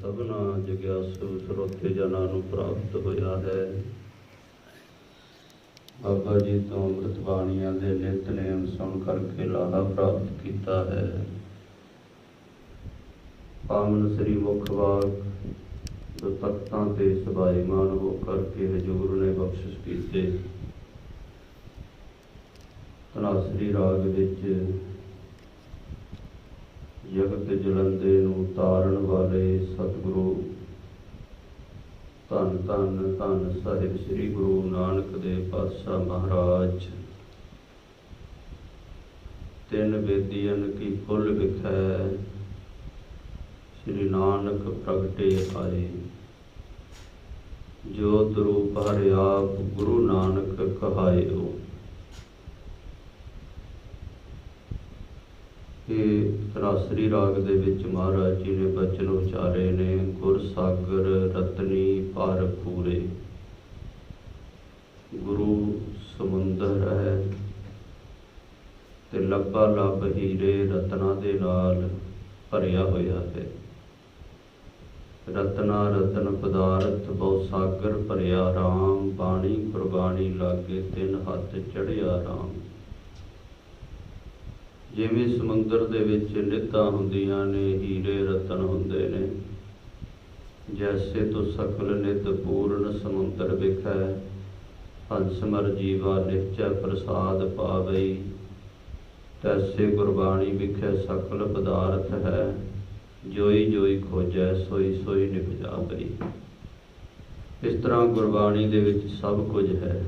ਸਭਨਾ ਜਗਿਆਸੂ ਸਰੋਤੇ ਜਨਾਂ ਨੂੰ ਪ੍ਰਾਪਤ ਹੋਇਆ ਹੈ। ਬਾਬਾ ਜੀ ਤੋਂ ਅੰਮ੍ਰਿਤ ਬਾਣੀਆਂ ਦੇ ਨਿਤਨੇਮ ਸੁਣ ਕਰਕੇ ਲਾਹਾ ਪ੍ਰਾਪਤ ਕੀਤਾ ਹੈ। ਪਾਵਨ ਸ੍ਰੀ ਮੁਖ ਬਾਗ ਜੋ ਤੇ ਸਬਾਈਮਾਨ ਹੋ ਕਰਕੇ ਹਜੂਰ ਨੇ ਬਖਸ਼ਿਸ਼ ਕੀਤੇ। ਤਨਾਸਰੀ ਰਾਗ ਵਿੱਚ ਜਗਤ ਜਲੰਦੇ ਨੂੰ ਤਾਰਨ ਵਾਲੇ ਸਤਿਗੁਰੂ। ਧੰਨ ਧੰਨ ਧੰਨ ਸਾਹਿਬ ਸ੍ਰੀ ਗੁਰੂ ਨਾਨਕ ਦੇਵ ਪਾਤਸ਼ਾਹ ਮਹਾਰਾਜ। ਤਿੰਨ ਵੇਦੀਆਂ ਕੀ ਫੁੱਲ ਵਿਖੈ, ਸ੍ਰੀ ਨਾਨਕ ਪ੍ਰਗਟੇ ਆਏ। ਜੋ ਰੂਪ ਹਰਿ ਆਪ ਗੁਰੂ ਨਾਨਕ ਕਹਾਇਓ। ਇਹ ਤਰਾਸਰੀ ਰਾਗ ਦੇ ਵਿੱਚ ਮਹਾਰਾਜ ਜੀ ਨੇ ਬਚਨ ਉਚਾਰੇ ਨੇ, ਗੁਰ ਸਾਗਰ ਰਤਨੀ ਪਰ ਪੂਰੇ। ਗੁਰੂ ਸਮੁੰਦਰ ਹੈ ਤੇ ਲੱਭਾ ਲੱਭ ਹੀਰੇ ਰਤਨਾ ਦੇ ਨਾਲ ਭਰਿਆ ਹੋਇਆ ਹੈ। ਰਤਨਾ ਰਤਨ ਪਦਾਰਥ ਬਹੁ ਸਾਗਰ ਭਰਿਆ, ਰਾਮ ਬਾਣੀ ਗੁਰਬਾਣੀ ਲਾਗੇ ਤਿੰਨ ਹੱਥ ਚੜਿਆ ਰਾਮ। ਜਿਵੇਂ ਸਮੁੰਦਰ ਦੇ ਵਿੱਚ ਨਿੱਤਾਂ ਹੁੰਦੀਆਂ ਨੇ, ਹੀਰੇ ਰਤਨ ਹੁੰਦੇ ਨੇ। ਜੈਸੇ ਤੋ ਸਕਲ ਨਿਤ ਪੂਰਨ ਸਮੁੰਦਰ ਵਿਖੈ ਹੰਸਮਰ ਜੀਵਾ ਨਿਹਚੈ ਪ੍ਰਸਾਦ ਪਾਵਈ। ਤੈਸੇ ਗੁਰਬਾਣੀ ਵਿਖੈ ਸਕਲ ਪਦਾਰਥ ਹੈ, ਜੋਈ ਜੋਈ ਖੋਜੈ, ਸੋਈ ਸੋਈ ਨਿਭਜਾ ਗਈ ਇਸ ਤਰ੍ਹਾਂ ਗੁਰਬਾਣੀ ਦੇ ਵਿੱਚ ਸਭ ਕੁਝ ਹੈ।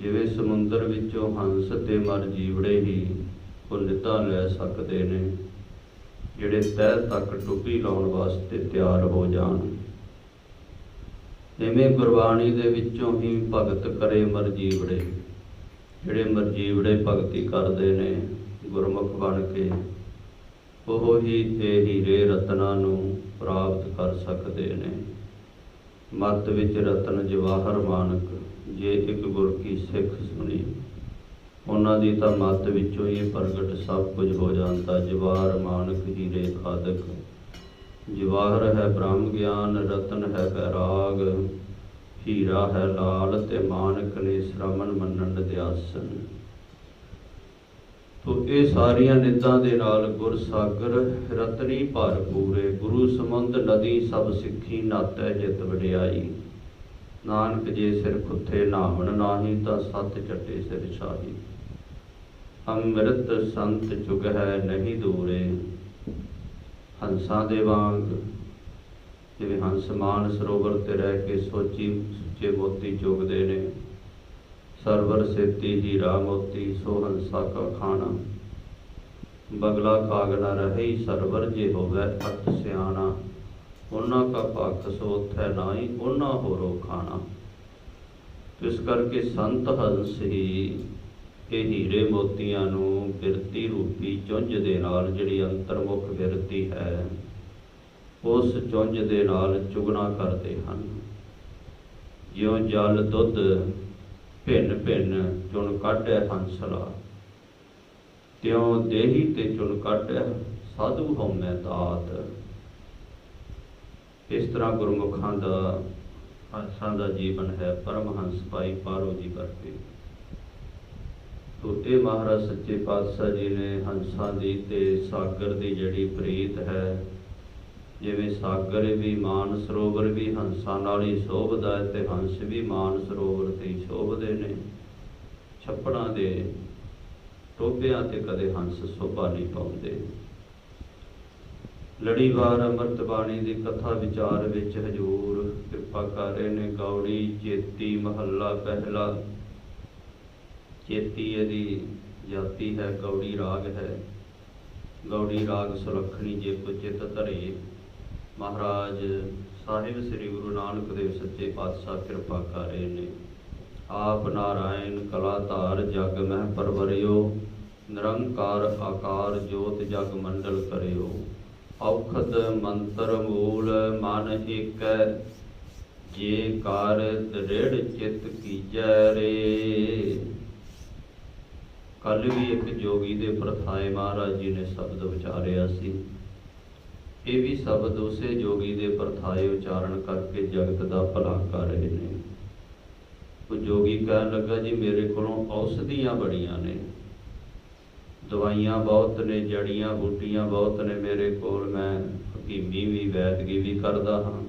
ਜਿਵੇਂ ਸਮੁੰਦਰ ਵਿੱਚੋਂ ਹੰਸ ਤੇ ਮਰ ਜੀਵੜੇ ਹੀ ਪੁੰਨਤਾ ਲੈ ਸਕਦੇ ਨੇ, ਜਿਹੜੇ ਤਹਿ ਤੱਕ ਟੁੱਪੀ ਲਾਉਣ ਵਾਸਤੇ ਤਿਆਰ ਹੋ ਜਾਣ। ਐਵੇਂ ਗੁਰਬਾਣੀ ਦੇ ਵਿੱਚੋਂ ਹੀ ਭਗਤ ਕਰੇ ਮਰਜੀਵੜੇ ਜਿਹੜੇ ਮਰਜੀਵੜੇ ਭਗਤੀ ਕਰਦੇ ਨੇ, ਗੁਰਮੁਖ ਬਣ ਕੇ, ਉਹ ਹੀ ਇਹ ਹੀਰੇ ਰਤਨਾਂ ਨੂੰ ਪ੍ਰਾਪਤ ਕਰ ਸਕਦੇ ਨੇ। ਮਤ ਵਿੱਚ ਰਤਨ ਜਵਾਹਰ ਮਾਨਕ, ਜੇ ਇੱਕ ਗੁਰ ਕੀ ਸਿੱਖ ਸੁਣੀ। ਉਹਨਾਂ ਦੀ ਤਾਂ ਮਤ ਵਿੱਚੋਂ ਹੀ ਪ੍ਰਗਟ ਸਭ ਕੁਝ ਹੋ ਜਾਂਦਾ, ਜਵਾਹਰ ਮਾਨਕ ਹੀਰੇ ਖਾਦਕ। ਜਵਾਹਰ ਹੈ ਬ੍ਰਹਮ ਗਿਆਨ, ਰਤਨ ਹੈ ਬੈਰਾਗ ਹੀਰਾ ਹੈ ਲਾਲ ਤੇ ਮਾਨਕ ਨੇ ਸ਼ਰਮਨ ਮੰਨਣ ਦਿਆਸਨ ਤੋ ਇਹ ਸਾਰੀਆਂ ਨਿੱਦਾਂ ਦੇ ਨਾਲ ਗੁਰ ਸਾਗਰ ਰਤਨੀ ਭਰ ਪੂਰੇ ਗੁਰੂ ਸਮੁੰਦ ਨਦੀ ਸਭ ਸਿੱਖੀ ਨਾਤੈ ਜਿਤ ਵਡਿਆਈ। ਨਾਨਕ ਜੇ ਸਿਰ ਖੁੱਥੇ ਨਾਵਣ ਨਾਹੀ, ਤਾਂ ਸੱਤ ਚੱਟੇ ਸਿਰ ਛਾਹੀ। ਅੰਮ੍ਰਿਤ ਸੰਤ ਚੁਗ ਹੈ ਨਹੀਂ ਦੂਰੇ, ਹੰਸਾਂ ਦੇ ਵਾਂਗ। ਜਿਵੇਂ ਹੰਸ ਮਾਨ ਸਰੋਵਰ ਤੇ ਰਹਿ ਕੇ ਸੋਚੀ, ਸੁੱਚੇ ਮੋਤੀ ਚੁਗਦੇ ਨੇ। ਸਰਵਰ ਸੇਤੀ ਹੀਰਾ ਮੋਤੀ, ਸੋ ਹੰਸਾ ਕਾ ਖਾਣਾ। ਬਗਲਾ ਕਾਗ ਨ ਰਹੀ ਸਰਵਰ ਜੇ ਹੋਵੇ ਅਤ ਸਿਆਣਾ। ਉਹਨਾਂ ਕਾ ਭਗਤ ਸੋਥੈ ਨਾਹੀ, ਉਹਨਾਂ ਹੋਰੋ ਖਾਣਾ। ਇਸ ਕਰਕੇ ਸੰਤ ਹੰਸ ਹੀ ਇਹ ਹੀਰੇ ਮੋਤੀਆਂ ਨੂੰ ਬਿਰਤੀ ਰੂਪੀ ਚੁੰਝ ਦੇ ਨਾਲ ਜਿਹੜੀ ਅੰਤਰਮੁਖ ਬਿਰਤੀ ਹੈ, ਉਸ ਚੁੰਝ ਦੇ ਨਾਲ ਚੁਗਣਾ ਕਰਦੇ ਹਨ। ਜਿਉ ਜਲ ਦੁੱਧ ਭਿੰਨ ਭਿੰਨ ਚੁਣ ਕੱਢੈ ਹੰਸਲਾ ਤਿਉ ਦੇਹੀ ਤੇ ਚੁਲ ਕੱਢੈ ਸਾਧੂ ਹਉਮੈ ਦਾਤ। ਇਸ ਤਰ੍ਹਾਂ ਗੁਰਮੁਖਾਂ ਦਾ, ਹੰਸਾਂ ਦਾ ਜੀਵਨ ਹੈ ਪਰਮਹੰਸ ਭਾਈ ਪਾਰੋ ਜੀ ਕਰਕੇ ਤੋ ਮਹਾਰਾਜ ਸੱਚੇ ਪਾਤਸ਼ਾਹ ਜੀ ਨੇ ਹੰਸਾਂ ਦੀ ਤੇ ਸਾਗਰ ਦੀ ਜਿਹੜੀ ਪ੍ਰੀਤ ਹੈ, ਜਿਵੇਂ ਸਾਗਰ ਵੀ ਮਾਨ ਸਰੋਵਰ ਵੀ ਹੰਸਾਂ ਨਾਲ ਹੀ ਸ਼ੋਭਦਾ ਹੈ ਤੇ ਹੰਸ ਵੀ ਮਾਨ ਸਰੋਵਰ ਤੇ ਸ਼ੋਭਦੇ ਨੇ। ਛੱਪੜਾਂ ਦੇ ਟੋਭਿਆਂ ਤੇ ਕਦੇ ਹੰਸ ਸ਼ੋਭਾ ਨਹੀਂ ਪਾਉਂਦੇ। ਲੜੀਵਾਰ ਅੰਮ੍ਰਿਤ ਬਾਣੀ ਦੀ ਕਥਾ ਵਿਚਾਰ ਵਿੱਚ ਹਜੂਰ, ਕਿਰਪਾ ਕਰ ਰਹੇ ਨੇ ਗੌੜੀ ਚੇਤੀ ਮਹੱਲਾ ਪਹਿਲਾ। ਚੇਤੀ ਇਹਦੀ ਜਾਤੀ ਹੈ ਗੌੜੀ ਰਾਗ ਹੈ। ਗੌੜੀ ਰਾਗ ਸੁਲੱਖਣੀ ਜੇ ਕੋ ਚਿਤ ਧਰੇ। ਮਹਾਰਾਜ ਸਾਹਿਬ ਸ੍ਰੀ ਗੁਰੂ ਨਾਨਕ ਦੇਵ ਸੱਚੇ ਪਾਤਸ਼ਾਹ ਕਿਰਪਾ ਕਰ ਰਹੇ ਨੇ ਆਪ ਨਾਰਾਇਣ ਕਲਾ ਧਾਰ ਜਗ ਮਹਿ ਪਰਵਰਿਓ। ਨਿਰੰਕਾਰ ਆਕਾਰ ਜੋਤ ਜਗ ਮੰਡਲ ਕਰਿਓ। ਔਖਦ ਮੰਤਰ ਮੂਲ ਮਨ ਏਕੈ, ਜੇ ਕਾਰ ਦ੍ਰਿੜ ਚਿਤ ਕੀਜੈ ਰੇ। ਕੱਲ ਵੀ ਇੱਕ ਜੋਗੀ ਦੇ ਪ੍ਰਥਾਏ ਮਹਾਰਾਜ ਜੀ ਨੇ ਸ਼ਬਦ ਵਿਚਾਰਿਆ ਸੀ। ਇਹ ਵੀ ਸ਼ਬਦ ਉਸੇ ਜੋਗੀ ਦੇ ਪ੍ਰਥਾਏ ਉਚਾਰਨ ਕਰਕੇ ਜਗਤ ਦਾ ਭਲਾ ਕਰ ਰਹੇ ਨੇ। ਉਹ ਜੋਗੀ ਕਹਿਣ ਲੱਗਾ, ਜੀ ਮੇਰੇ ਕੋਲੋਂ ਔਸ਼ਧੀਆਂ ਬੜੀਆਂ ਨੇ। ਦਵਾਈਆਂ ਬਹੁਤ ਨੇ, ਜੜੀਆਂ, ਬੂਟੀਆਂ ਬਹੁਤ ਨੇ ਮੇਰੇ ਕੋਲ, ਮੈਂ ਹਕੀਮੀ ਵੀ, ਵੈਦਗੀ ਵੀ ਕਰਦਾ ਹਾਂ।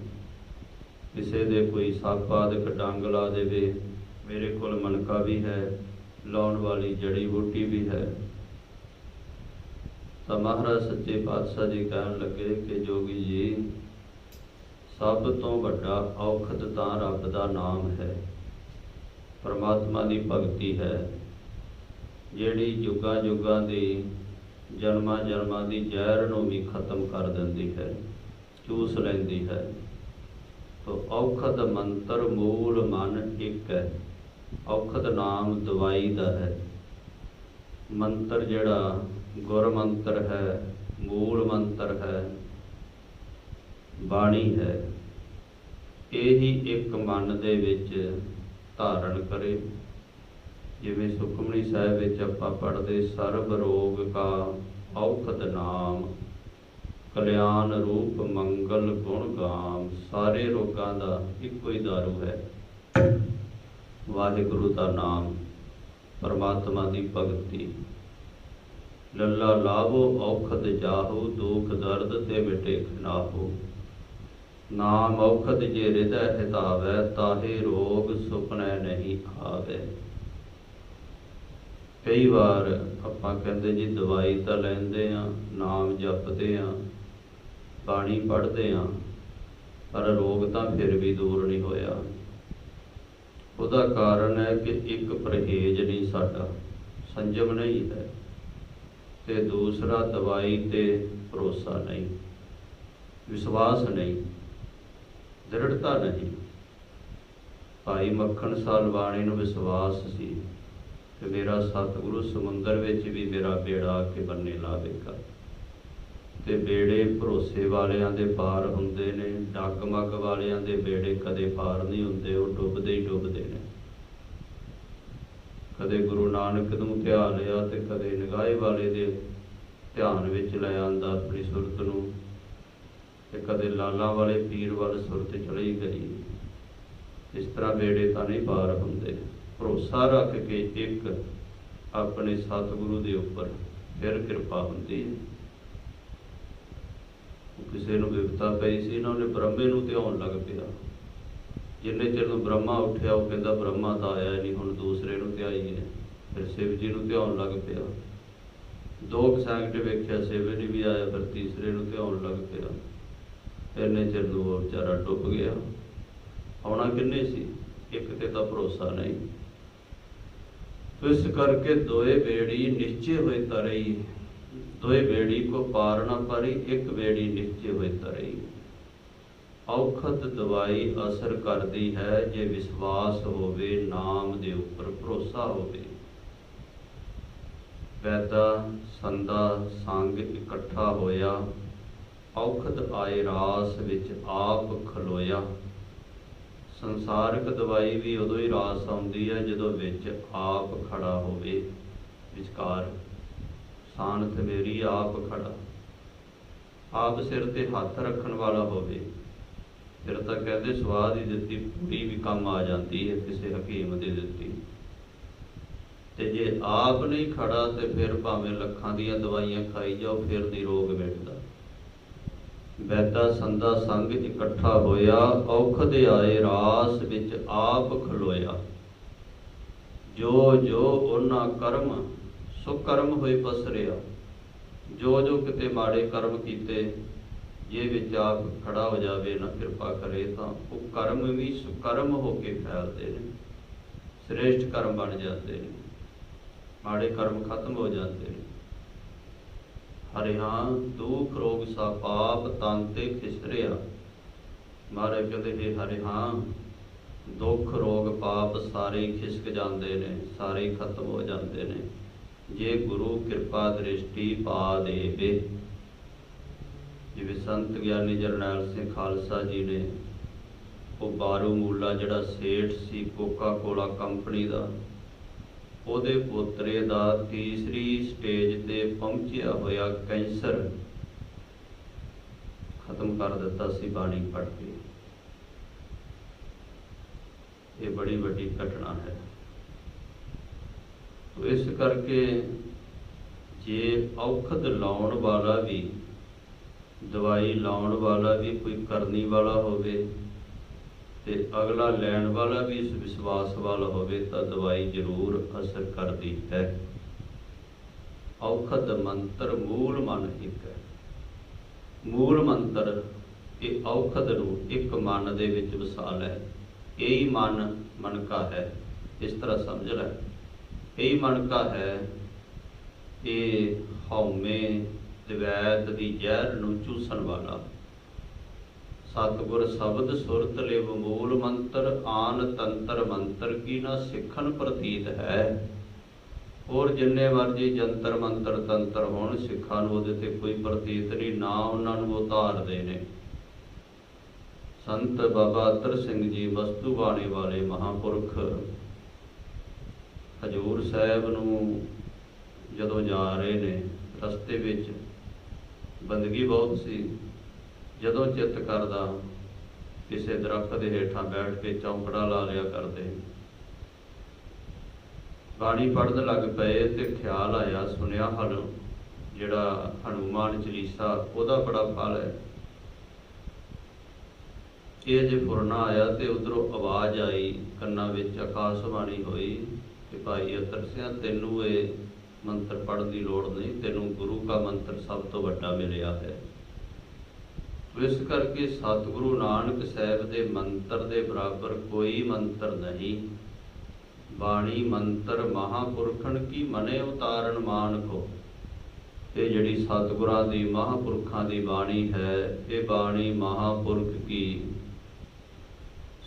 ਕਿਸੇ ਦੇ ਕੋਈ ਸੱਪ, ਆਦਿਕ, ਡੰਗ ਲਾ ਦੇਵੇ, ਮੇਰੇ ਕੋਲ ਮਨਕਾ ਵੀ ਹੈ, ਲਾਉਣ ਵਾਲੀ ਜੜੀ ਬੂਟੀ ਵੀ ਹੈ। ਤਾਂ ਮਹਾਰਾਜ ਸੱਚੇ ਪਾਤਸ਼ਾਹ ਜੀ ਕਹਿਣ ਲੱਗੇ ਕਿ ਜੋਗੀ ਜੀ, ਸਭ ਤੋਂ ਵੱਡਾ ਔਖਦ ਤਾਂ ਰੱਬ ਦਾ ਨਾਮ ਹੈ, ਪਰਮਾਤਮਾ ਦੀ ਭਗਤੀ ਹੈ। ਜਿਹੜੀ ਜੁਗਾਂ ਜੁਗਾਂ ਦੀ, ਜਨਮਾਂ ਜਨਮਾਂ ਦੀ ਜ਼ਹਿਰ ਨੂੰ ਵੀ ਖਤਮ ਕਰ ਦਿੰਦੀ ਹੈ, ਚੂਸ ਲੈਂਦੀ ਹੈ। ਤੋ ਔਖਦ ਮੰਤਰ ਮੂਲ ਮਨ ਇੱਕ ਹੈ, ਔਖਦ ਨਾਮ ਦਵਾਈ ਦਾ ਹੈ। ਮੰਤਰ ਜਿਹੜਾ ਗੁਰ ਮੰਤਰ ਹੈ, ਮੂਲ ਮੰਤਰ ਹੈ, ਬਾਣੀ ਹੈ। ਇਹੀ ਇੱਕ ਮਨ ਦੇ ਵਿੱਚ ਧਾਰਨ ਕਰੇ। ਜਿਵੇਂ ਸੁਖਮਨੀ ਸਾਹਿਬ ਵਿੱਚ ਆਪਾਂ ਪੜ੍ਹਦੇ, ਸਰਬ ਰੋਗ ਕਾ ਔਖਦ ਨਾਮ, ਕਲਿਆਣ ਰੂਪ ਮੰਗਲ ਗੁਣ ਗਾਮ, ਸਾਰੇ ਰੋਗਾਂ ਦਾ ਇੱਕੋ ਹੀ ਦਾਰੂ ਹੈ। ਵਾਹਿਗੁਰੂ ਦਾ ਨਾਮ, ਪਰਮਾਤਮਾ ਦੀ ਭਗਤੀ। ਲੱਲਾ ਲਾਭੋ ਔਖਦ ਜਾਹੋ, ਦੁਖ ਦਰਦ ਤੇ ਮਿਟੇ ਖਨਾਹੋ ਨਾਮ ਔਖਦ ਜੇ ਹਿਰਦੈ ਹਿਤਾਵੈ, ਤਾਹੇ ਰੋਗ ਸੁਪਨੇ ਨਹੀਂ ਆਵੇ। ਕਈ ਵਾਰ ਆਪਾਂ ਕਹਿੰਦੇ ਜੀ, ਦਵਾਈ ਤਾਂ ਲੈਂਦੇ ਆ ਨਾਮ ਜਪਦੇ ਆ ਬਾਣੀ ਪੜ੍ਹਦੇ ਆ ਪਰ ਰੋਗ ਤਾਂ ਫਿਰ ਵੀ ਦੂਰ ਨਹੀਂ ਹੋਇਆ। ਉਹਦਾ ਕਾਰਨ ਹੈ ਕਿ ਇੱਕ ਪਰਹੇਜ ਨਹੀਂ ਸਾਡਾ, ਸੰਜਮ ਨਹੀਂ ਹੈ ਤੇ ਦੂਸਰਾ ਦਵਾਈ ਤੇ ਭਰੋਸਾ ਨਹੀਂ, ਵਿਸ਼ਵਾਸ ਨਹੀਂ, ਦ੍ਰਿੜਤਾ ਨਹੀਂ। ਭਾਈ ਮੱਖਣ ਸਾਲ ਬਾਣੀ ਨੂੰ ਵਿਸ਼ਵਾਸ ਸੀ। ਕਿ ਮੇਰਾ ਸਤਿਗੁਰੂ ਸਮੁੰਦਰ ਵਿੱਚ ਵੀ ਮੇਰਾ ਬੇੜਾ ਆ ਕੇ ਬੰਨੇ ਲਾਵੇਗਾ ਤੇ ਬੇੜੇ ਭਰੋਸੇ ਵਾਲਿਆਂ ਦੇ ਪਾਰ ਹੁੰਦੇ ਨੇ ਡੱਗ ਮੱਗ ਵਾਲਿਆਂ ਦੇ ਬੇੜੇ ਕਦੇ ਪਾਰ ਨਹੀਂ ਹੁੰਦੇ, ਉਹ ਡੁੱਬਦੇ ਹੀ ਡੁੱਬਦੇ ਨੇ। ਕਦੇ ਗੁਰੂ ਨਾਨਕ ਨੂੰ ਧਿਆਨ ਲਿਆ ਤੇ ਕਦੇ ਨਿਗਾਹੇ ਵਾਲੇ ਦੇ ਧਿਆਨ ਵਿੱਚ ਲੈ ਆਂਦਾ ਆਪਣੀ ਸੁਰਤ ਨੂੰ, ਤੇ ਕਦੇ ਲਾਲਾਂ ਵਾਲੇ ਪੀਰ ਵੱਲ ਸੁਰਤ ਚਲੀ ਗਈ। ਇਸ ਤਰ੍ਹਾਂ ਬੇੜੇ ਤਾਂ ਨਹੀਂ ਪਾਰ ਹੁੰਦੇ। ਭਰੋਸਾ ਰੱਖ ਕੇ ਇੱਕ ਆਪਣੇ ਸਤਿਗੁਰੂ ਦੇ ਉੱਪਰ ਫਿਰ ਕਿਰਪਾ ਹੁੰਦੀ ਹੈ। ਕਿਸੇ ਨੂੰ ਵਿਪਤਾ ਪਈ ਸੀ ਨਾ ਉਹਨੇ ਬ੍ਰਹਮੇ ਨੂੰ ਧਿਆਉਣ ਲੱਗ ਪਿਆ। ਜਿੰਨੇ ਚਿਰ ਨੂੰ ਬ੍ਰਹਮਾ ਉੱਠਿਆ, ਉਹ ਕਹਿੰਦਾ ਬ੍ਰਹਮਾ ਤਾਂ ਆਇਆ ਨਹੀਂ, ਹੁਣ ਦੂਸਰੇ ਨੂੰ ਧਿਆਈ ਨੇ ਫਿਰ ਸ਼ਿਵ ਜੀ ਨੂੰ ਧਿਆਉਣ ਲੱਗ ਪਿਆ। ਦੋ ਕੁ ਸੈਕਿੰਡ ਵੇਖਿਆ, ਸ਼ਿਵ ਜੀ ਵੀ ਆਇਆ, ਫਿਰ ਤੀਸਰੇ ਨੂੰ ਧਿਆਉਣ ਲੱਗ ਪਿਆ। ਇੰਨੇ ਚਿਰ ਨੂੰ ਉਹ ਵਿਚਾਰਾ ਡੁੱਬ ਗਿਆ। ਆਉਣਾ ਕਿੰਨੇ ਸੀ? ਇੱਕ ਤੇ ਤਾਂ ਭਰੋਸਾ ਨਹੀਂ। ਇਸ ਕਰਕੇ ਦੋਏ ਬੇੜੀ ਨਿਸ਼ਚੇ ਹੋਏ ਤਰਈ। ਦੋਏ ਬੇੜੀ ਕੋ ਪਾਰ ਨਾ ਪਰੀ, ਇੱਕ ਬੇੜੀ ਨਿਸ਼ਚੇ ਹੋਏ ਤਰਈ। ਔਖਦ ਦਵਾਈ ਅਸਰ ਕਰਦੀ ਹੈ, ਜੇ ਵਿਸ਼ਵਾਸ ਹੋਵੇ, ਨਾਮ ਦੇ ਉੱਪਰ ਭਰੋਸਾ ਹੋਵੇ। ਵੈਦਾ ਸੰਦਾ ਸੰਗ ਇਕੱਠਾ ਹੋਇਆ ਔਖਦ ਆਏ ਰਾਸ ਵਿੱਚ ਆਪ ਖਲੋਇਆ। ਸੰਸਾਰਿਕ ਦਵਾਈ ਵੀ ਉਦੋਂ ਹੀ ਰਾਸ ਆਉਂਦੀ ਹੈ ਜਦੋਂ ਵਿੱਚ ਆਪ ਖੜਾ ਹੋਵੇ। ਵਿਚਕਾਰ ਸਾਨਤ ਮੇਰੀ ਆਪ ਖੜਾ। ਆਪ ਸਿਰ ਤੇ ਹੱਥ ਰੱਖਣ ਵਾਲਾ ਹੋਵੇ। ਫਿਰ ਤਾਂ ਕਹਿੰਦੇ ਸਵਾਦ ਹੀ ਦਿੱਤੀ, ਪੂਰੀ ਵੀ ਕੰਮ ਆ ਜਾਂਦੀ ਹੈ ਕਿਸੇ ਹਕੀਮ ਦੇ ਦਿੱਤੀ। ਤੇ ਜੇ ਆਪ ਨਹੀਂ ਖੜਾ ਤੇ ਫਿਰ ਭਾਵੇਂ ਲੱਖਾਂ ਦੀਆਂ ਦਵਾਈਆਂ ਖਾਈ ਜਾਓ, ਫਿਰ ਨਹੀਂ ਰੋਗ ਮਿਟਦਾ। ਵੈਦਾ ਸੰਦਾ ਸੰਗ ਇਕੱਠਾ ਹੋਇਆ ਔਖ ਦੇ ਆਏ ਰਾਸ ਵਿੱਚ ਆਪ ਖਲੋਇਆ। ਜੋ ਜੋ ਉਹਨਾਂ ਕਰਮ, ਸੋ ਕਰਮ ਹੋਏ ਪਸਰਿਆ। ਜੋ ਜੋ ਕਿਤੇ ਮਾੜੇ ਕਰਮ ਕੀਤੇ, ਜੇ ਵਿੱਚ ਆਪ ਖੜਾ ਹੋ ਜਾਵੇ, ਨਾ ਕਿਰਪਾ ਕਰੇ, ਤਾਂ ਉਹ ਕਰਮ ਵੀ ਸੁਕਰਮ ਹੋ ਕੇ ਫੈਲਦੇ ਨੇ। ਸ੍ਰੇਸ਼ਟ ਕਰਮ ਬਣ ਜਾਂਦੇ ਨੇ। ਮਾੜੇ ਕਰਮ ਖਤਮ ਹੋ ਜਾਂਦੇ ਨੇ। ਹਰਿਆਂ ਦੁਖ ਰੋਗ ਸਾ ਪਾਪ ਤਨ ਤੇ ਖਿਸਰਿਆ। ਮਾਰੇ ਕਹਿੰਦੇ हे ਹਰਿਆਂ ਦੁੱਖ ਰੋਗ ਪਾਪ ਸਾਰੇ ਖਿਸਕ ਜਾਂਦੇ ਨੇ, ਸਾਰੇ ਖਤਮ ਹੋ ਜਾਂਦੇ ਨੇ। ਜੇ ਗੁਰੂ ਕਿਰਪਾ ਦ੍ਰਿਸ਼ਟੀ ਪਾ ਦੇਵੇ। ਜਿਵੇਂ ਸੰਤ ਗਿਆਨੀ ਜਰਨੈਲ ਸਿੰਘ ਖਾਲਸਾ ਜੀ ਨੇ, ਉਹ ਬਾਰੂ ਮੂਲਾ ਜਿਹੜਾ ਸੇਠ ਸੀ, ਕੋਕਾ ਕੋਲਾ ਕੰਪਨੀ ਦਾ ਉਹਦੇ ਪੋਤਰੇ ਦਾ ਤੀਸਰੀ ਸਟੇਜ ਤੇ ਪਹੁੰਚਿਆ ਹੋਇਆ ਕੈਂਸਰ ਖਤਮ ਕਰ ਦਿੱਤਾ ਸੀ ਬਾਣੀ ਪੜ੍ਹ ਕੇ। ਇਹ ਬੜੀ ਵੱਡੀ ਘਟਨਾ ਹੈ। ਤੋ ਇਸ ਕਰਕੇ ਜੇ ਔਖਦ ਲਾਉਣ ਵਾਲਾ ਵੀ, ਦਵਾਈ ਲਾਉਣ ਵਾਲਾ ਵੀ ਕੋਈ ਕਰਨੀ ਵਾਲਾ ਹੋਵੇ ਤੇ ਅਗਲਾ ਲੈਣ ਵਾਲਾ ਵੀ ਇਸ ਵਿਸ਼ਵਾਸ ਵਾਲਾ ਹੋਵੇ ਤਾਂ ਦਵਾਈ ਜ਼ਰੂਰ ਅਸਰ ਕਰਦੀ ਹੈ। ਔਖਦ ਮੰਤਰ ਮੂਲ ਮਨ ਇੱਕ ਹੈ। ਮੂਲ ਮੰਤਰ ਇਹ ਔਖਦ ਨੂੰ ਇੱਕ ਮਨ ਦੇ ਵਿੱਚ ਵਸਾ ਲੈ। ਇਹੀ ਮਨ ਮਨ ਕਾ ਹੈ। ਇਸ ਤਰ੍ਹਾਂ ਸਮਝ ਲੈ। ਇਹੀ ਮਨ ਕਾ ਹੈ। ਇਹ ਹਉਮੈ, ਦਵੈਤ ਦੀ ਜ਼ਹਿਰ ਨੂੰ ਚੂਸਣ ਵਾਲਾ। ਸਤਿਗੁਰ ਸ਼ਬਦ ਸੁਰਤ ਲਿਵ ਮੂਲ ਮੰਤਰ, ਆਨ ਤੰਤਰ ਮੰਤਰ, ਕੀ ਨਾ ਸਿੱਖਣ ਪ੍ਰਤੀਤ ਹੈ। ਹੋਰ ਜਿੰਨੇ ਮਰਜ਼ੀ ਜੰਤਰ ਮੰਤਰ ਤੰਤਰ ਹੋਣ, ਸਿੱਖਾਂ ਨੂੰ ਉਹਦੇ ਤੇ ਕੋਈ ਪ੍ਰਤੀਤ ਨਹੀਂ, ਨਾ ਉਹਨਾਂ ਨੂੰ ਉਤਾਰਦੇ ਨੇ। ਸੰਤ ਬਾਬਾ ਅਤਰ ਸਿੰਘ ਜੀ ਵਸਤੂ ਬਾਣੇ ਵਾਲੇ ਮਹਾਪੁਰਖ, ਹਜੂਰ ਸਾਹਿਬ ਨੂੰ ਜਦੋਂ ਜਾ ਰਹੇ ਨੇ, ਰਸਤੇ ਵਿੱਚ, ਬੰਦਗੀ ਬਹੁਤ ਸੀ। ਜਦੋਂ ਚਿੱਤ ਕਰਦਾ, ਕਿਸੇ ਦਰਖਤ ਦੇ ਹੇਠਾਂ ਬੈਠ ਕੇ ਚੌਂਕੜਾ ਲਾ ਲਿਆ ਕਰਦੇ। ਬਾਣੀ ਪੜਨ ਲੱਗ ਪਏ ਤੇ ਖਿਆਲ ਆਇਆ ਸੁਨਿਆ ਹਲ ਜਿਹੜਾ ਹਨੂਮਾਨ ਚਲੀਸਾ, ਉਹਦਾ ਬੜਾ ਫਲ ਹੈ। ਇਹ ਜੇ ਫੁਰਨਾ ਆਇਆ ਤੇ ਉਧਰੋਂ ਆਵਾਜ਼ ਆਈ, ਕੰਨਾਂ ਵਿੱਚ ਆਕਾਸ਼ਬਾਣੀ ਹੋਈ ਕਿ ਭਾਈ ਅਤਰ ਸਿਆ, ਤੈਨੂੰ ਇਹ ਮੰਤਰ ਪੜਨ ਦੀ ਲੋੜ ਨਹੀਂ, ਤੈਨੂੰ ਗੁਰੂ ਦਾ ਮੰਤਰ ਸਭ ਤੋਂ ਵੱਡਾ ਮਿਲਿਆ ਹੈ। ਇਸ ਕਰਕੇ ਸਤਿਗੁਰੂ ਨਾਨਕ ਸਾਹਿਬ ਦੇ ਮੰਤਰ ਦੇ ਬਰਾਬਰ ਕੋਈ ਮੰਤਰ ਨਹੀਂ। ਬਾਣੀ ਮੰਤਰ ਮਹਾਪੁਰਖਣ ਕੀ ਮਨੇ ਉਤਾਰਨ ਮਾਨ ਮਾਨਕੋ? ਇਹ ਜਿਹੜੀ ਸਤਿਗੁਰਾਂ ਦੀ ਮਹਾਪੁਰਖਾਂ ਦੀ ਬਾਣੀ ਹੈ, ਇਹ ਬਾਣੀ ਮਹਾਪੁਰਖ ਕੀ?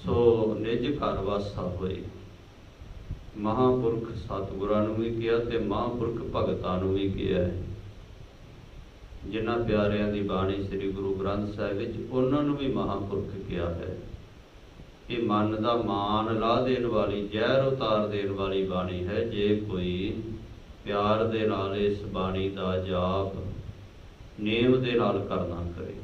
ਸੋ ਨਿਜ ਘਰ ਵਾਸਾ ਹੋਏ। ਮਹਾਪੁਰਖ ਸਤਿਗੁਰਾਂ ਨੂੰ ਵੀ ਕਿਹਾ ਤੇ ਮਹਾਪੁਰਖ ਭਗਤਾਂ ਨੂੰ ਵੀ ਕਿਹਾ ਹੈ। ਜਿਨ੍ਹਾਂ ਪਿਆਰਿਆਂ ਦੀ ਬਾਣੀ ਸ੍ਰੀ ਗੁਰੂ ਗ੍ਰੰਥ ਸਾਹਿਬ ਵਿੱਚ ਉਹਨਾਂ ਨੂੰ ਵੀ ਮਹਾਂਪੁਰਖ ਕਿਹਾ ਹੈ। ਇਹ ਮਨ ਦਾ ਮਾਨ ਲਾ ਦੇਣ ਵਾਲੀ, ਜ਼ਹਿਰ ਉਤਾਰ ਦੇਣ ਵਾਲੀ ਬਾਣੀ ਹੈ। ਜੇ ਕੋਈ ਪਿਆਰ ਦੇ ਨਾਲ ਇਸ ਬਾਣੀ ਦਾ ਜਾਪ ਨੇਮ ਦੇ ਨਾਲ ਕਰਨਾ ਕਰੇ,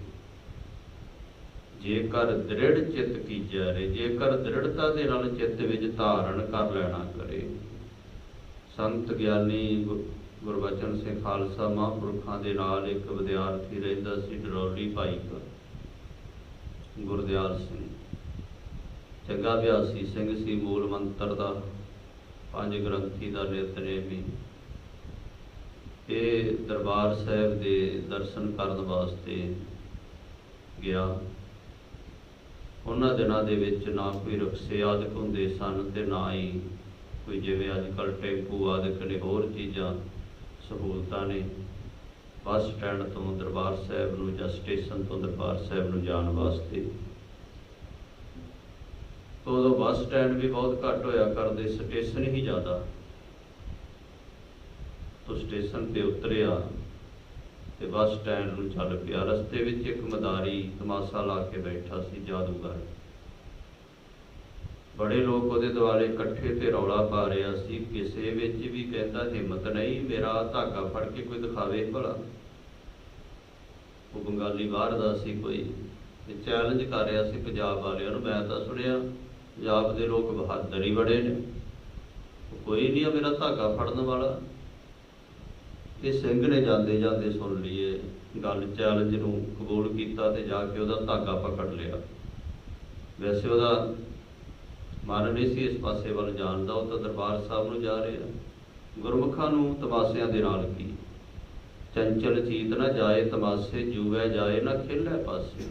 ਜੇਕਰ ਦ੍ਰਿੜ ਚਿੱਤ ਕੀਜੈ ਰੇ, ਜੇਕਰ ਦ੍ਰਿੜਤਾ ਦੇ ਨਾਲ ਚਿੱਤ ਵਿੱਚ ਧਾਰਨ ਕਰ ਲੈਣਾ ਕਰੇ, ਸੰਤ ਗਿਆਨੀ ਗੁਰਬਚਨ ਸਿੰਘ ਖਾਲਸਾ, ਮਹਾਂਪੁਰਖਾਂ ਦੇ ਨਾਲ ਇੱਕ ਵਿਦਿਆਰਥੀ ਰਹਿੰਦਾ ਸੀ ਡਰੌਲੀ ਭਾਈ ਦਾ ਗੁਰਦਿਆਲ ਸਿੰਘ। ਚੰਗਾ ਬਿਆਸੀ ਸਿੰਘ ਸੀ ਮੂਲ ਮੰਤਰ ਦਾ, ਪੰਜ ਗ੍ਰੰਥੀ ਦਾ ਨਿਤਨੇਮੀ ਇਹ ਦਰਬਾਰ ਸਾਹਿਬ ਦੇ ਦਰਸ਼ਨ ਕਰਨ ਵਾਸਤੇ ਗਿਆ। ਉਹਨਾਂ ਦਿਨਾਂ ਦੇ ਵਿੱਚ ਨਾ ਕੋਈ ਰਕਸੇ ਆਦਿਕ ਹੁੰਦੇ ਸਨ ਤੇ ਨਾ ਹੀ ਕੋਈ ਜਿਵੇਂ ਅੱਜ ਕੱਲ੍ਹ ਟੈਂਪੂ ਆਦਿਕ ਨੇ ਹੋਰ ਚੀਜ਼ਾਂ ਸਹੂਲਤਾਂ ਨੇ। ਬੱਸ ਸਟੈਂਡ ਤੋਂ ਦਰਬਾਰ ਸਾਹਿਬ ਨੂੰ ਜਾਂ ਸਟੇਸ਼ਨ ਤੋਂ ਦਰਬਾਰ ਸਾਹਿਬ ਨੂੰ ਜਾਣ ਵਾਸਤੇ। ਉਦੋਂ ਬੱਸ ਸਟੈਂਡ ਵੀ ਬਹੁਤ ਘੱਟ ਹੋਇਆ ਕਰਦੇ, ਸਟੇਸ਼ਨ ਹੀ ਜ਼ਿਆਦਾ। ਤੋਂ ਸਟੇਸ਼ਨ ਤੇ ਉਤਰਿਆ ਤੇ ਬੱਸ ਸਟੈਂਡ ਨੂੰ ਚੱਲ ਪਿਆ। ਰਸਤੇ ਵਿੱਚ ਇੱਕ ਮਦਾਰੀ ਤਮਾਸ਼ਾ ਲਾ ਕੇ ਬੈਠਾ ਸੀ, ਜਾਦੂਗਰ। ਬੜੇ ਲੋਕ ਉਹਦੇ ਦੁਆਲੇ ਇਕੱਠੇ ਤੇ ਰੌਲਾ ਪਾ ਰਿਹਾ ਸੀ। ਕਿਸੇ ਵਿੱਚ ਵੀ ਕਹਿੰਦਾ, ਹਿੰਮਤ ਨਹੀਂ, ਮੇਰਾ ਧਾਗਾ ਫੜ ਕੇ ਕੋਈ ਦਿਖਾਵੇ ਭਲਾ। ਉਹ ਬੰਗਾਲੀ ਬਾਹਰ ਦਾ ਸੀ ਕੋਈ ਤੇ ਚੈਲੰਜ ਕਰ ਰਿਹਾ ਸੀ ਪੰਜਾਬ ਵਾਲਿਆਂ ਨੂੰ। ਮੈਂ ਤਾਂ ਸੁਣਿਆ, ਪੰਜਾਬ ਦੇ ਲੋਕ ਬਹਾਦਰ ਹੀ ਬੜੇ ਨੇ। ਕੋਈ ਨਹੀਂ ਆ ਮੇਰਾ ਧਾਗਾ ਫੜਨ ਵਾਲਾ। ਇਹ ਸਿੰਘ ਨੇ ਜਾਂਦੇ ਜਾਂਦੇ ਸੁਣ ਲਈਏ, ਗੱਲ ਚੈਲੰਜ ਨੂੰ ਕਬੂਲ ਕੀਤਾ ਤੇ ਜਾ ਕੇ ਉਹਦਾ ਧਾਗਾ ਪਕੜ ਲਿਆ। ਵੈਸੇ ਉਹਦਾ ਮਨ ਨਹੀਂ ਸੀ ਇਸ ਪਾਸੇ ਵੱਲ ਜਾਣ ਦਾ ਉਹ ਤਾਂ ਦਰਬਾਰ ਸਾਹਿਬ ਨੂੰ ਜਾ ਰਿਹਾ। ਗੁਰਮੁਖਾਂ ਨੂੰ ਤਮਾਸ਼ਿਆਂ ਦੇ ਨਾਲ ਕੀ? ਚੰਚਲ ਚੀਤ ਨਾ ਜਾਏ, ਤਮਾਸ਼ੇ ਜੂਵੇ ਜਾਏ, ਨਾ ਖੇਲੇ ਪਾਸੇ।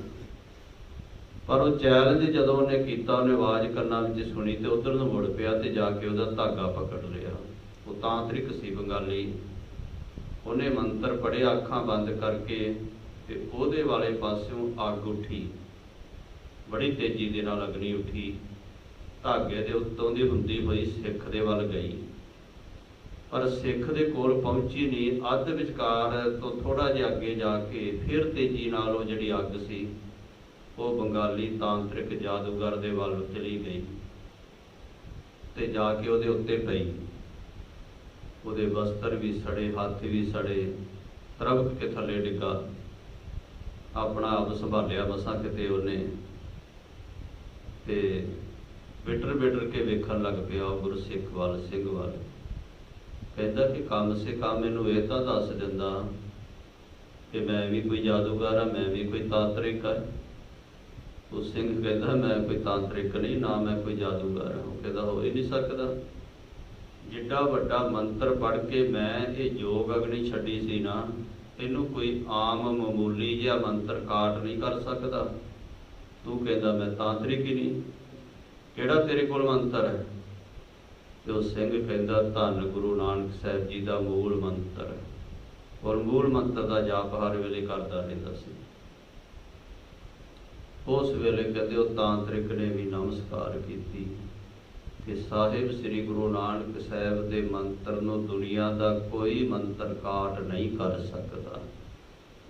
ਪਰ ਉਹ ਚੈਲੰਜ ਜਦੋਂ ਉਹਨੇ ਕੀਤਾ, ਉਹਨੇ ਆਵਾਜ਼ ਕੰਨਾਂ ਵਿੱਚ ਸੁਣੀ ਤੇ ਉਧਰ ਨੂੰ ਮੁੜ ਪਿਆ ਤੇ ਜਾ ਕੇ ਉਹਦਾ ਧਾਗਾ ਪਕੜ ਲਿਆ। ਉਹ ਤਾਂਤਰਿਕ ਸੀ ਬੰਗਾਲੀ। ਉਹਨੇ ਮੰਤਰ ਪੜਿਆ ਅੱਖਾਂ ਬੰਦ ਕਰਕੇ ਤੇ ਉਹਦੇ ਵਾਲੇ ਪਾਸਿਓਂ ਅੱਗ ਉੱਠੀ। ਬੜੀ ਤੇਜ਼ੀ ਦੇ ਨਾਲ ਅਗਨੀ ਉੱਠੀ। ਧਾਗੇ ਦੇ ਉੱਤੋਂ ਦੀ ਹੁੰਦੀ ਹੋਈ ਸਿੱਖ ਦੇ ਵੱਲ ਗਈ। ਪਰ ਸਿੱਖ ਦੇ ਕੋਲ ਪਹੁੰਚੀ ਨਹੀਂ ਅੱਧ ਵਿਚਕਾਰ ਤੋਂ ਥੋੜਾ ਜਿਹਾ ਅੱਗੇ ਜਾ ਕੇ ਫਿਰ ਤੇਜ਼ੀ ਨਾਲ ਉਹ ਜਿਹੜੀ ਅੱਗ ਸੀ, ਉਹ ਬੰਗਾਲੀ ਤਾਂਤਰਿਕ ਜਾਦੂਗਰ ਦੇ ਵੱਲ ਚਲੀ ਗਈ ਤੇ ਜਾ ਕੇ ਉਹਦੇ ਉੱਤੇ ਪਈ। ਉਹਦੇ ਵਸਤਰ ਵੀ ਸੜੇ, ਹੱਥ ਵੀ ਸੜੇ ਤਰਵਕ ਕੇ ਥੱਲੇ ਡਿੱਗਾ। ਆਪਣਾ ਆਪ ਸੰਭਾਲਿਆ ਮਸਾਂ ਕਿਤੇ ਉਹਨੇ ਤੇ ਬਿਟਰ ਬਿਟਰ ਕੇ ਵੇਖਣ ਲੱਗ ਪਿਆ ਉਹ ਗੁਰਸਿੱਖ ਵੱਲ ਸਿੰਘ ਵੱਲ। ਕਹਿੰਦਾ ਕਿ ਕੰਮ ਸੇ ਕੰਮ ਇਹਨੂੰ ਇਹ ਤਾਂ ਦੱਸ ਦਿੰਦਾ ਕਿ ਮੈਂ ਵੀ ਕੋਈ ਜਾਦੂਗਰ ਆ ਮੈਂ ਵੀ ਕੋਈ ਤਾਂਤਰਿਕ ਆ ਉਹ ਸਿੰਘ ਕਹਿੰਦਾ, ਮੈਂ ਕੋਈ ਤਾਂਤਰਿਕ ਨਹੀਂ, ਨਾ ਮੈਂ ਕੋਈ ਜਾਦੂਗਰ ਹਾਂ। ਉਹ ਕਹਿੰਦਾ, ਹੋ ਹੀ ਨਹੀਂ ਸਕਦਾ। ਜਿੱਡਾ ਵੱਡਾ ਮੰਤਰ ਪੜ੍ਹ ਕੇ ਮੈਂ ਇਹ ਯੋਗ ਅਗਨੀ ਛੱਡੀ ਸੀ ਨਾ, ਇਹਨੂੰ ਕੋਈ ਆਮ ਮਾਮੂਲੀ ਜਿਹਾ ਮੰਤਰ ਕਾਟ ਨਹੀਂ ਕਰ ਸਕਦਾ। ਤੂੰ ਕਹਿੰਦਾ, ਮੈਂ ਤਾਂਤਰਿਕ ਹੀ ਨਹੀਂ। ਕਿਹੜਾ ਤੇਰੇ ਕੋਲ ਮੰਤਰ ਹੈ? ਜੋ ਸਿੰਘ ਕਹਿੰਦਾ, ਧੰਨ ਗੁਰੂ ਨਾਨਕ ਸਾਹਿਬ ਜੀ ਦਾ ਮੂਲ ਮੰਤਰ ਹੈ। ਔਰ ਮੂਲ ਮੰਤਰ ਦਾ ਜਾਪ ਹਰ ਵੇਲੇ ਕਰਦਾ ਰਹਿੰਦਾ ਸੀ। ਉਸ ਵੇਲੇ ਕਹਿੰਦੇ ਉਹ ਤਾਂਤਰਿਕ ਨੇ ਵੀ ਨਮਸਕਾਰ ਕੀਤੀ ਕਿ ਸਾਹਿਬ ਸ੍ਰੀ ਗੁਰੂ ਨਾਨਕ ਸਾਹਿਬ ਦੇ ਮੰਤਰ ਨੂੰ ਦੁਨੀਆ ਦਾ ਕੋਈ ਮੰਤਰ ਕਾਟ ਨਹੀਂ ਕਰ ਸਕਦਾ।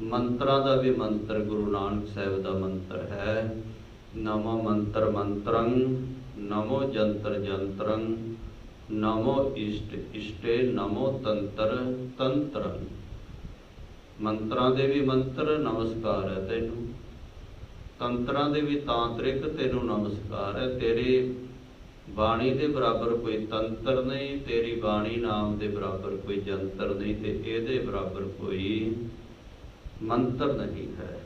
ਮੰਤਰਾਂ ਦਾ ਵੀ ਮੰਤਰ ਗੁਰੂ ਨਾਨਕ ਸਾਹਿਬ ਦਾ ਮੰਤਰ ਹੈ। ਨਮੋ ਮੰਤਰ ਮੰਤਰੰ ਨਮੋ ਜੰਤਰ ਜੰਤਰੰ, ਨਮੋ ਇਸ਼ਟ ਇਸ਼ਟੇ, ਨਮੋ ਤੰਤਰ ਤੰਤਰੰ। ਮੰਤਰਾਂ ਦੇ ਵੀ ਮੰਤਰ ਨਮਸਕਾਰ ਹੈ ਤੈਨੂੰ। ਤੰਤਰਾਂ ਦੇ ਵੀ ਤਾਂਤਰਿਕ ਤੈਨੂੰ ਨਮਸਕਾਰ ਹੈ। ਤੇਰੇ ਬਾਣੀ ਦੇ ਬਰਾਬਰ ਕੋਈ ਤੰਤਰ ਨਹੀਂ, ਤੇਰੀ ਬਾਣੀ ਨਾਮ ਦੇ ਬਰਾਬਰ ਕੋਈ ਜੰਤਰ ਨਹੀਂ ਤੇ ਇਹਦੇ ਬਰਾਬਰ ਕੋਈ ਮੰਤਰ ਨਹੀਂ ਹੈ।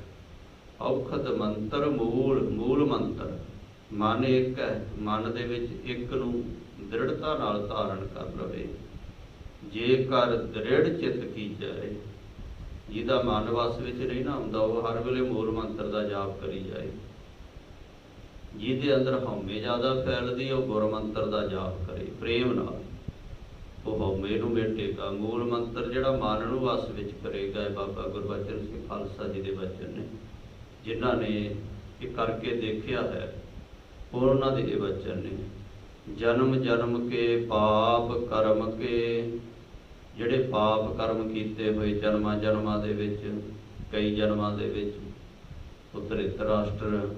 ਔਖਦ ਮੰਤਰ ਮੂਲ ਮੂਲ ਮੰਤਰ। ਮਨ ਇੱਕ ਹੈ, ਮਨ ਦੇ ਵਿੱਚ ਇੱਕ ਨੂੰ ਦ੍ਰਿੜਤਾ ਨਾਲ ਧਾਰਨ ਕਰ ਲਵੇ। ਜੇਕਰ ਦ੍ਰਿੜ ਚਿੱਤ ਜਾਏ ਜਿਹਦਾ ਮਨ ਵਸ ਵਿੱਚ ਨਹੀਂ ਨਾ ਹੁੰਦਾ, ਉਹ ਹਰ ਵੇਲੇ ਮੂਲ ਮੰਤਰ ਦਾ ਜਾਪ ਕਰੀ ਜਾਏ। ਜਿਹਦੇ ਅੰਦਰ ਹਉਮੈ ਜ਼ਿਆਦਾ ਫੈਲਦੀ, ਉਹ ਗੁਰ ਮੰਤਰ ਦਾ ਜਾਪ ਕਰੇ, ਪ੍ਰੇਮ ਨਾਲ। ਉਹ ਹਉਮੈ ਨੂੰ ਮਿਟੇਗਾ। ਮੂਲ ਮੰਤਰ ਜਿਹੜਾ ਮਨ ਨੂੰ ਵਸ ਵਿੱਚ ਕਰੇਗਾ ਇਹ ਬਾਬਾ ਗੁਰਬਚਨ ਸਿੰਘ ਖਾਲਸਾ ਜੀ ਦੇ ਬਚਨ ਨੇ, ਜਿਨ੍ਹਾਂ ਨੇ ਇਹ ਕਰਕੇ ਦੇਖਿਆ ਹੈ ਉਹ ਉਹਨਾਂ ਦੇ ਇਹ ਬਚਨ ਨੇ, ਜਨਮ ਜਨਮ ਕੇ ਪਾਪ ਕਰਮ ਕੇ, ਜਿਹੜੇ ਪਾਪ ਕਰਮ ਕੀਤੇ ਹੋਏ ਜਨਮਾਂ ਜਨਮਾਂ ਦੇ ਵਿੱਚ, ਕਈ ਜਨਮਾਂ ਦੇ ਵਿੱਚ, ਉਹ ਧਰਿਤਰਾਸ਼ਟਰ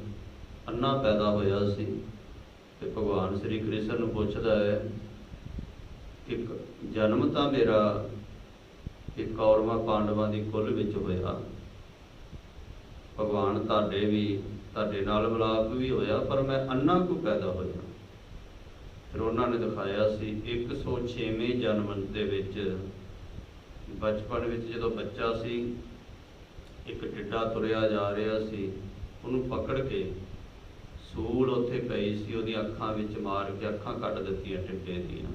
ਅੰਨਾ ਪੈਦਾ ਹੋਇਆ ਸੀ ਤੇ ਭਗਵਾਨ ਸ੍ਰੀ ਕ੍ਰਿਸ਼ਨ ਨੂੰ ਪੁੱਛਦਾ ਹੈ ਕਿ ਜਨਮ ਤਾਂ ਮੇਰਾ ਇੱਕ ਕੌਰਵਾਂ ਪਾਂਡਵਾਂ ਦੀ ਕੁੱਲ ਵਿੱਚ ਹੋਇਆ, ਭਗਵਾਨ ਤੁਹਾਡੇ ਵੀ ਤੁਹਾਡੇ ਨਾਲ ਮਿਲਾਪ ਵੀ ਹੋਇਆ, ਪਰ ਮੈਂ ਅੰਨਾ ਕੋ ਪੈਦਾ ਹੋਇਆ। ਫਿਰ ਉਹਨਾਂ ਨੇ ਦਿਖਾਇਆ ਸੀ 106ਵੇਂ ਜਨਮ ਦੇ ਵਿੱਚ, ਬਚਪਨ ਵਿੱਚ ਜਦੋਂ ਬੱਚਾ ਸੀ, ਇੱਕ ਟਿੱਡਾ ਤੁਰਿਆ ਜਾ ਰਿਹਾ ਸੀ, ਉਹਨੂੰ ਪਕੜ ਕੇ ਸੂਲ ਉੱਥੇ ਪਈ ਸੀ, ਉਹਦੀ ਅੱਖਾਂ ਵਿੱਚ ਮਾਰ ਕੇ ਅੱਖਾਂ ਕੱਟ ਦਿੱਤੀਆਂ ਟਿੱਡੇ ਦੀਆਂ।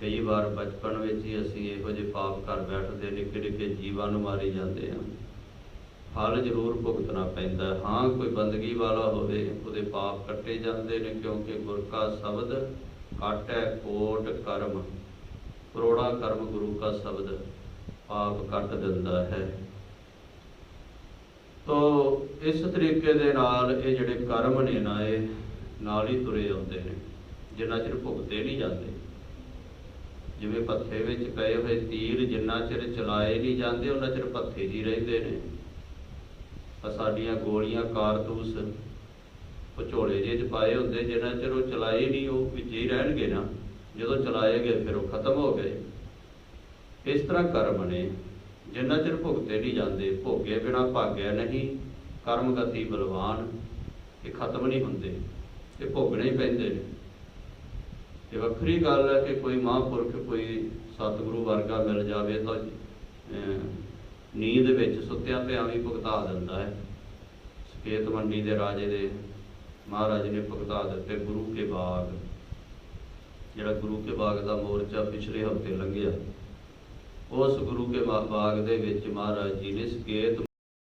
ਕਈ ਵਾਰ ਬਚਪਨ ਵਿੱਚ ਹੀ ਅਸੀਂ ਇਹੋ ਜਿਹੇ ਪਾਪ ਕਰ ਬੈਠਦੇ ਨਿੱਕੇ ਨਿੱਕੇ ਜੀਵਾਂ ਨੂੰ ਮਾਰੀ ਜਾਂਦੇ ਹਾਂ। ਫਲ ਜ਼ਰੂਰ ਭੁਗਤਣਾ ਪੈਂਦਾ ਹਾਂ। ਕੋਈ ਬੰਦਗੀ ਵਾਲਾ ਹੋਵੇ, ਉਹਦੇ ਪਾਪ ਕੱਟੇ ਜਾਂਦੇ ਨੇ, ਕਿਉਂਕਿ ਗੁਰ ਕਾ ਸ਼ਬਦ ਕਾਟੈ ਕੋਟ ਕਰਮ। ਕਰੋੜਾ ਕਰਮ ਗੁਰੂ ਕਾ ਸ਼ਬਦ ਪਾਪ ਕੱਟ ਦਿੰਦਾ ਹੈ। ਤੋ ਇਸ ਤਰੀਕੇ ਦੇ ਨਾਲ ਇਹ ਜਿਹੜੇ ਕਰਮ ਨੇ ਨਾ, ਇਹ ਨਾਲ ਹੀ ਤੁਰੇ ਆਉਂਦੇ ਨੇ, ਜਿੰਨਾ ਚਿਰ ਭੁਗਤੇ ਨਹੀਂ ਜਾਂਦੇ। ਜਿਵੇਂ ਪੱਥੇ ਵਿੱਚ ਪਏ ਹੋਏ ਤੀਰ ਜਿੰਨਾ ਚਿਰ ਚਲਾਏ ਨਹੀਂ ਜਾਂਦੇ, ਉਹਨਾਂ ਚਿਰ ਪੱਥੇ ਜੀ ਰਹਿੰਦੇ ਨੇ। ਸਾਡੀਆਂ ਗੋਲੀਆਂ, ਕਾਰਤੂਸ ਉਹ ਝੋਲੇ ਜਿਹੇ ਚ ਪਾਏ ਹੁੰਦੇ, ਜਿੰਨਾ ਚਿਰ ਉਹ ਚਲਾਏ ਨਹੀਂ, ਉਹ ਵਿੱਚ ਹੀ ਰਹਿਣਗੇ ਨਾ। ਜਦੋਂ ਚਲਾਏ ਗਏ, ਫਿਰ ਉਹ ਖਤਮ ਹੋ ਗਏ। ਇਸ ਤਰ੍ਹਾਂ ਕਰਮ ਨੇ, ਜਿੰਨਾ ਚਿਰ ਭੁਗਤੇ ਨਹੀਂ ਜਾਂਦੇ, ਭੋਗੇ ਬਿਨਾ ਭਾਗਿਆ ਨਹੀਂ, ਕਰਮ ਗਤੀ ਬਲਵਾਨ, ਇਹ ਖਤਮ ਨਹੀਂ ਹੁੰਦੇ, ਇਹ ਭੋਗਣੇ ਹੀ ਪੈਂਦੇ ਨੇ। ਤੇ ਵੱਖਰੀ ਗੱਲ ਹੈ ਕਿ ਕੋਈ ਮਹਾਂਪੁਰਖ, ਕੋਈ ਸਤਿਗੁਰੂ ਵਰਗਾ ਮਿਲ ਜਾਵੇ ਤਾਂ ਨੀਂਦ ਵਿੱਚ ਸੁੱਤਿਆਂ ਪਿਆਂ ਵੀ ਭੁਗਤਾ ਦਿੰਦਾ ਹੈ। ਸਕੇਤ ਮੰਡੀ ਦੇ ਰਾਜੇ ਦੇ ਮਹਾਰਾਜ ਨੇ ਭੁਗਤਾ ਦਿੱਤੇ ਗੁਰੂ ਕੇ ਬਾਗ। ਜਿਹੜਾ ਗੁਰੂ ਕੇ ਬਾਗ ਦਾ ਮੋਰਚਾ ਪਿਛਲੇ ਹਫ਼ਤੇ ਲੰਘਿਆ, ਉਸ ਗੁਰੂ ਕੇ ਬਾ- ਬਾਗ ਦੇ ਵਿੱਚ ਮਹਾਰਾਜ ਜੀ ਨੇ ਸਕੇਤ